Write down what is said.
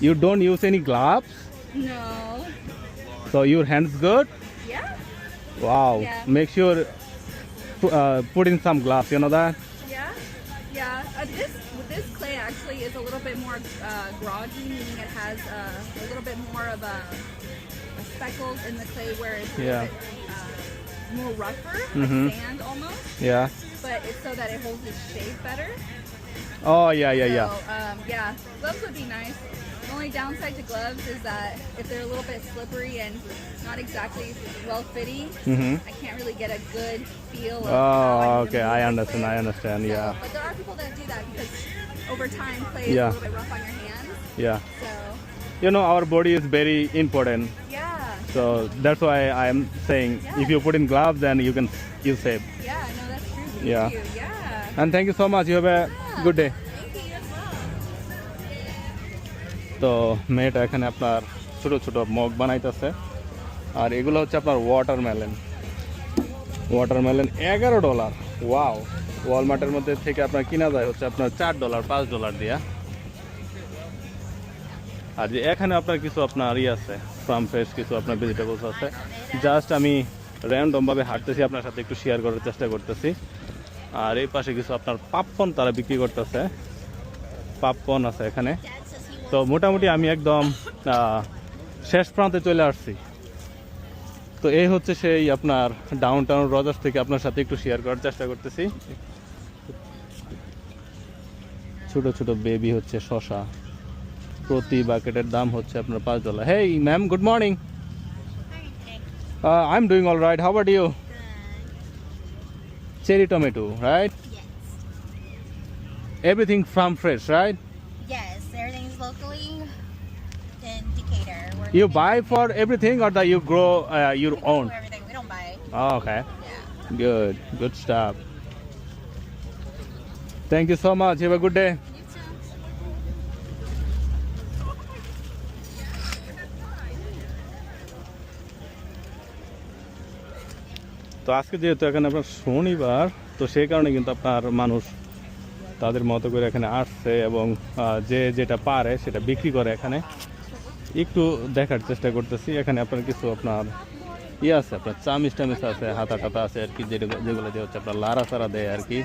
You don't use any gloves? No. So your hands good? Yeah. Wow. Yeah. Make sure uh, put in some gloves, you know that? Yeah. Yeah. Uh, this this clay actually is a little bit more uh, groggy, meaning it has uh, a little bit more of a, a speckles in the clay where it's a Yeah. bit uh, more rougher, Mhm. like sand almost. Yeah. But it's so that it holds its shape better. Oh, yeah, yeah, So, yeah. um, yeah, gloves would be nice. The only downside to gloves is that if they're a little bit slippery and not exactly well fitting, Mm-hmm. I can't really get a good feel of Oh, okay. I understand. I understand. So, Yeah. But there are people that do that because over time clay is Yeah. a little bit rough on your hands. Yeah. So You know, our body is very important. yeah, So that's why I am saying if you put in gloves, then you can you save. yeah, no, that's true. Thank Yeah. you. Yeah. And thank you so much. You have a good day. তো মেয়েটা এখানে আপনার ছোট ছোট mug বানাইতেছে। আর এগুলো হচ্ছে আপনার ওয়াটারমেলন ওয়াটারমেলন এগারো ডলার ওয়াও ওয়ালমার্টের মধ্যে থেকে আপনার কিনা যায় হচ্ছে আপনার চার ডলার পাঁচ ডলার দিয়া। আর যে এখানে আপনার কিছু আপনার ই আছে ফার্ম ফ্রেশ কিছু আপনার ভেজিটেবলস আছে। জাস্ট আমি র্যান্ডমভাবে হাঁটতেছি, আপনার সাথে একটু শেয়ার করার চেষ্টা করতেছি। আর এই পাশে কিছু আপনার পাপকর্ন তারা বিক্রি করতেছে। পাপকর্ন আছে এখানে। তো মোটামুটি আমি একদম শেষ প্রান্তে চলে আসছি। তো এই হচ্ছে সেই আপনার ডাউন টাউন রজার্স থেকে আপনার সাথে একটু শেয়ার করার চেষ্টা করতেছি। ছোট ছোট বেবি হচ্ছে শশা। প্রতি বাকেটের দাম হচ্ছে আপনার পাঁচ dollar hey ma'am good morning I am doing all right how are you cherry tomato right. Everything from fresh right everything's locally in Decatur. We're You gonna- buy for everything or that you grow uh, your we grow own? everything. We don't buy. Oh, okay. Yeah. Good. Good stuff. Thank you so much. Have a good day. You too. তো আজকে যেহেতু এখানে আপনার শনিবার তো সেই কারণে কিন্তু আপনার মানুষ তাদের মতো করে এখানে আসছে এবং যে যেটা পারে সেটা বিক্রি করে এখানে। একটু দেখার চেষ্টা করতেছি, এখানে আপনার কিছু আপনার ইয়ে আছে, আপনার চামিচ টামিচ আছে, হাতা টাতা আছে আর কি যেগুলো দিয়ে হচ্ছে আপনার লারা সারা দেয় আর কি।